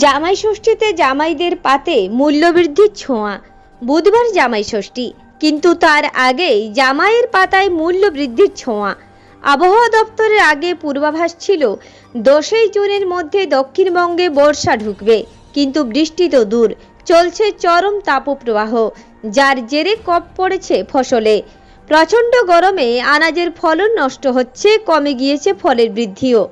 জামাই ষষ্ঠীতে জামাইদের পাতে মূল্যবৃদ্ধির ছোঁয়া। বুধবার জামাই ষষ্ঠী, কিন্তু তার আগেই জামাইয়ের পাতায় মূল্য বৃদ্ধির ছোঁয়া। আবহাওয়া দপ্তরের আগে পূর্বাভাস ছিল, দশই জুনের মধ্যে দক্ষিণবঙ্গে বর্ষা ঢুকবে, কিন্তু বৃষ্টি তো দূর, চলছে চরম তাপপ্রবাহ, যার জেরে কপ পড়েছে ফসলে। প্রচণ্ড গরমে আনাজের ফলন নষ্ট হচ্ছে, কমে গিয়েছে ফলের বৃদ্ধিও।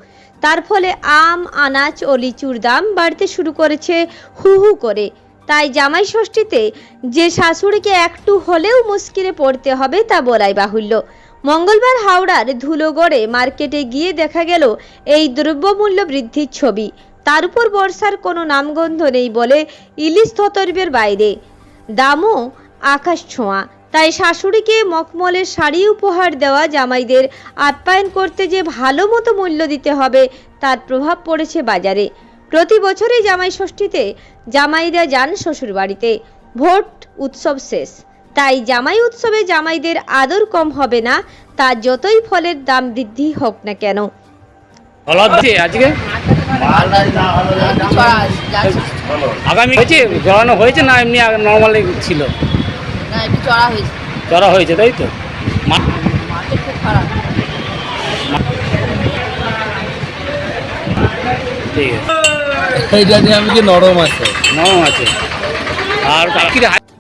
তার ফলে আম, আনাজ ও লিচুর দাম বাড়তে শুরু করেছে হু হু করে। তাই জামাই ষষ্ঠীতে যে শাশুড়িকে একটু হলেও মুশকিলে পড়তে হবে তা বলাই বাহুল্য। মঙ্গলবার হাওড়ার ধুলোগড়ে মার্কেটে গিয়ে দেখা গেল এই দ্রব্যমূল্য বৃদ্ধির ছবি। তার উপর বর্ষার কোনো নামগন্ধ নেই বলে ইলিশ থতরবের বাইরে। দামও আকাশ ছোঁয়া। তাই শাশুড়িকে মখমলের শাড়ি উপহার দেওয়া জামাইদের আপ্যায়ন করতে যে ভালো মতো মূল্য দিতে হবে, তার প্রভাব পড়েছে বাজারে। প্রতি বছরই জামাই ষষ্ঠীতে জামাইরা যান শ্বশুর বাড়িতে ভোট উৎসব শেষ। তাই জামাই উৎসবে জামাইদের আদর কম হবে না, তা যতই ফলের দাম বৃদ্ধি হোক না কেন। আগামী হয়েছে না এমনি নর্মালি ছিল? না একটু চড়া হয়েছে। চড়া হয়েছে তাই তো? মা- মার্কেট খুব খারাপ। ঠিক আছে। এইটা আমি কি নরম আছে। নরম আছে। আর বাকি